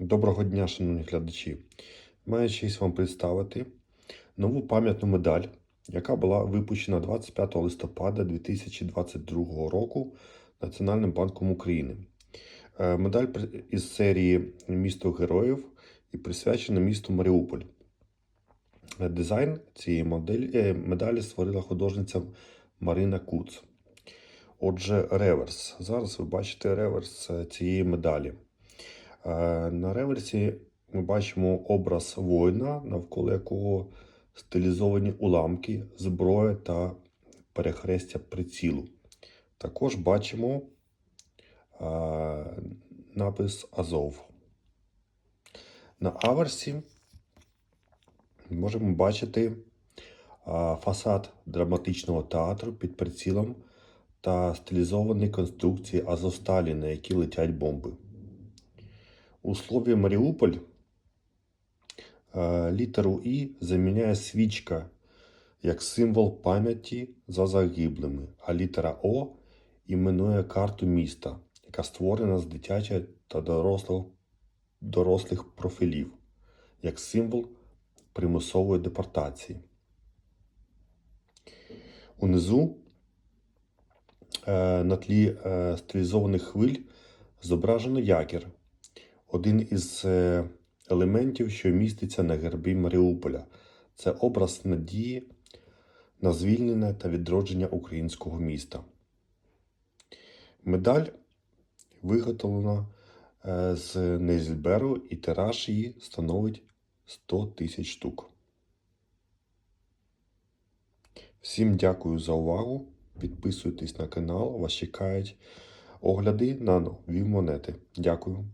Доброго дня, шановні глядачі. Маю честь вам представити нову пам'ятну медаль, яка була випущена 25 листопада 2022 року Національним банком України. Е, Медаль із серії Місто героїв і присвячена місту Маріуполь. Е, Дизайн цієї моделі, е, медалі створила художниця Марина Куц. Отже, реверс. Зараз ви бачите реверс цієї медалі. Е, На реверсі ми бачимо образ воїна, навколо якого стилізовані уламки, зброя та перехрестя прицілу. Також бачимо е, напис Азов. На аверсі можемо бачити е, фасад драматичного театру під прицілом та стилізовані конструкції Азовсталі, на які летять бомби. У слові Маріуполь літеру І заміняє свічка як символ пам'яті за загиблими, а літера О іменує карту міста, яка створена з дитячих та дорослих, дорослих профілів, як символ примусової депортації. Унизу е, на тлі е, стилізованих хвиль зображено якір, один із е, елементів, що міститься на гербі Маріуполя. Це образ надії на звільнення та відродження українського міста. Медаль виготовлена е, з Нейзельберу і тираж її становить 100 тисяч штук. Всім дякую за увагу. Підписуйтесь на канал, вас чекають огляди на нові монети. Дякую.